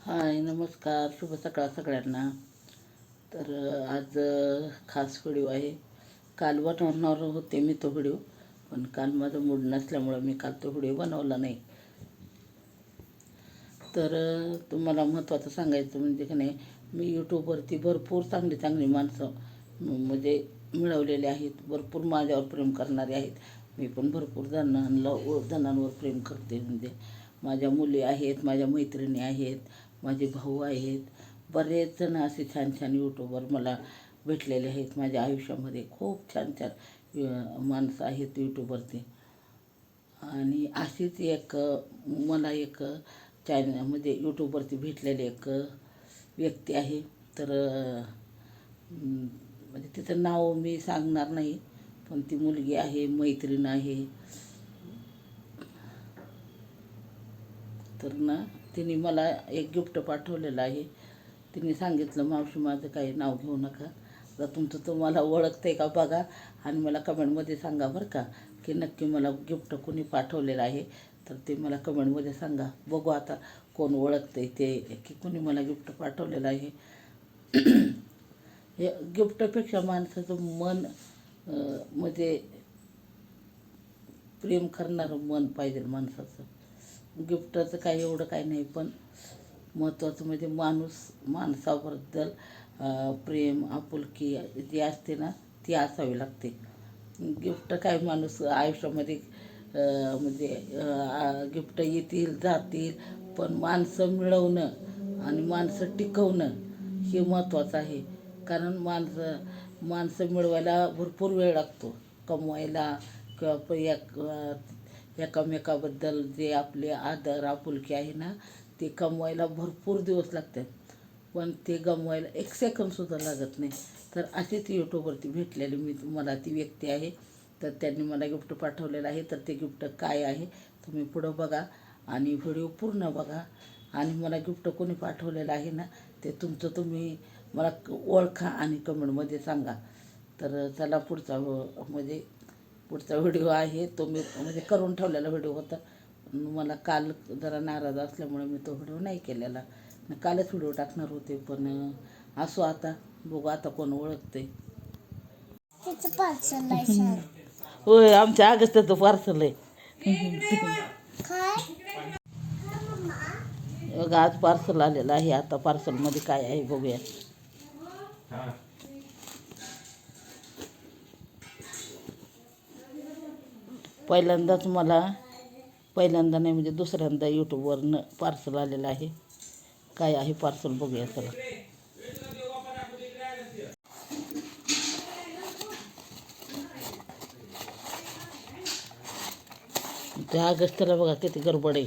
हाय नमस्कार. शुभ सकाळ सगळ्यांना. तर आज खास व्हिडिओ आहे. काल बनवणार होते मी तो व्हिडिओ पण काल माझा मूड नसल्यामुळं मी काल तो व्हिडिओ बनवला नाही. तर तुम्हाला महत्त्वाचं सांगायचं म्हणजे की नाही मी यूट्यूबवरती भरपूर चांगली चांगली माणसं म्हणजे मिळवलेले आहेत. भरपूर माझ्यावर प्रेम करणारे आहेत. मी पण भरपूर जणांना जणांवर प्रेम करते. म्हणजे माझ्या मुली आहेत माझ्या मैत्रिणी आहेत माझे भाऊ आहेत. बरेच जण असे छान छान यूट्यूबवर मला भेटलेले आहेत माझ्या आयुष्यामध्ये. खूप छान छान माणसं आहेत यूट्यूबवरती आणि अशीच एक मला एक चॅनल म्हणजे यूट्यूबवरती भेटलेली एक व्यक्ती आहे. तर म्हणजे तिचं नाव मी सांगणार नाही पण ती मुलगी आहे मैत्रीण आहे. तर ना तिने मला एक गिफ्ट पाठवलेलं आहे. तिने सांगितलं मावशी माझं काही नाव घेऊ नका. आता तुमचं तुम्हाला ओळखते का बघा आणि मला कमेंटमध्ये सांगा बरं का की नक्की मला गिफ्ट कोणी पाठवलेलं आहे. तर ते मला कमेंटमध्ये सांगा. बघू आता कोण ओळखते ते की कोणी मला गिफ्ट पाठवलेलं आहे. हे गिफ्टपेक्षा माणसाचं मन म्हणजे प्रेम करणारं मन पाहिजे माणसाचं. गिफ्टाचं काही एवढं काही नाही पण महत्त्वाचं म्हणजे माणूस माणसाबद्दल प्रेम आपुलकी जी असते ना ती असावी लागते. गिफ्ट काय माणूस आयुष्यामध्ये म्हणजे गिफ्ट येतील जातील पण माणसं मिळवणं आणि माणसं टिकवणं हे महत्त्वाचं आहे. कारण माणसं माणसं मिळवायला भरपूर वेळ लागतो. कमवायला किंवा या एकामेकाबद्दल जे आपले आदर आपुलकी आहे ना ते कमवायला भरपूर दिवस लागतात. पण ते गमवायला एक सेकंदसुद्धा लागत नाही. तर अशीच यूट्यूबवरती भेटलेली मी मला ती व्यक्ती आहे. तर त्यांनी मला गिफ्ट पाठवलेलं आहे. तर ते गिफ्ट काय आहे तुम्ही पुढं बघा आणि व्हिडिओ पूर्ण बघा. आणि मला गिफ्ट कोणी पाठवलेलं आहे ना ते तुमचं तुम्ही मला ओळखा आणि कमेंटमध्ये सांगा. तर चला पुढचा म्हणजे पुढचा व्हिडिओ आहे तो मी म्हणजे करून ठेवलेला व्हिडिओ होता. पण मला काल जरा नाराज असल्यामुळे मी तो व्हिडिओ नाही केलेला. कालच व्हिडिओ टाकणार होते पण असो आता बघू आता कोण ओळखते होय आमच्या अगस्त्याचं पार्सल आहे. आज पार्सल आलेलं आहे आता पार्सलमध्ये काय आहे बघूया. पहिल्यांदाच मला पहिल्यांदा नाही म्हणजे दुसऱ्यांदा यूट्यूबवरनं पार्सल आलेलं आहे. काय आहे पार्सल बघूया चला. त्या अगस्त्याला बघा किती गडबड आहे.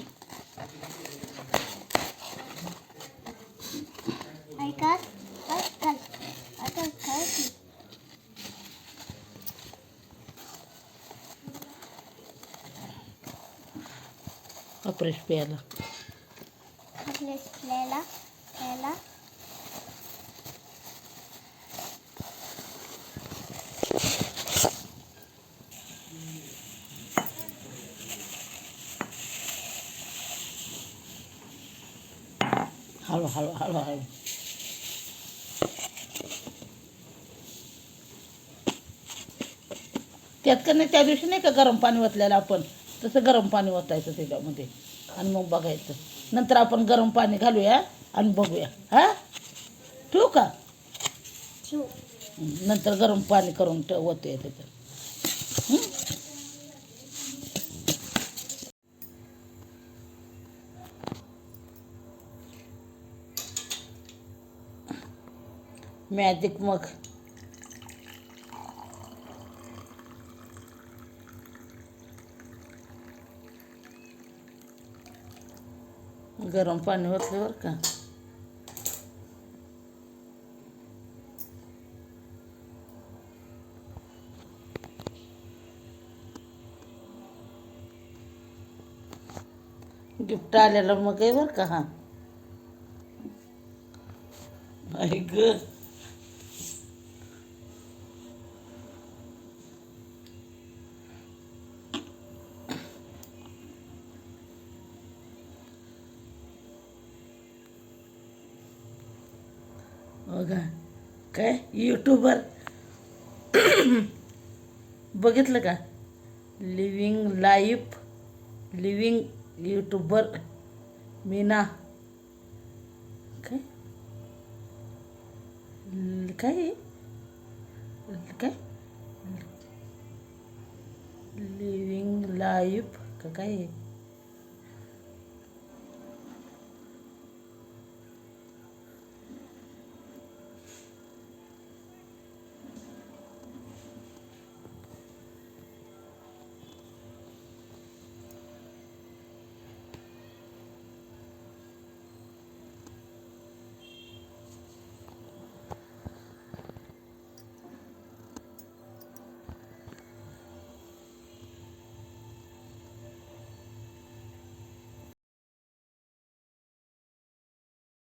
अप्रेश प्यायला आपल्या प्यायला प्यायला हळू हळू हळू हळू त्यात का नाही त्या दिवशी नाही का गरम पाणी ओतलेलं आपण? तसं गरम पाणी ओतायचं त्याच्यामध्ये. आणि मग बघायचं. नंतर आपण गरम पाणी घालूया आणि बघूया. हा? ठेवू का? नंतर गरम पाणी करून ओतूया त्याच्यात? मॅजिक मग. गरम पाणी ओतल्यावर बरं का. गिफ्ट आलेलं मग आहे बरं का हा. ऐक का काय यूट्यूबर बघितलं का living life living YouTuber Meena काय काय? काय लिव्हिंग लाईफ का काय?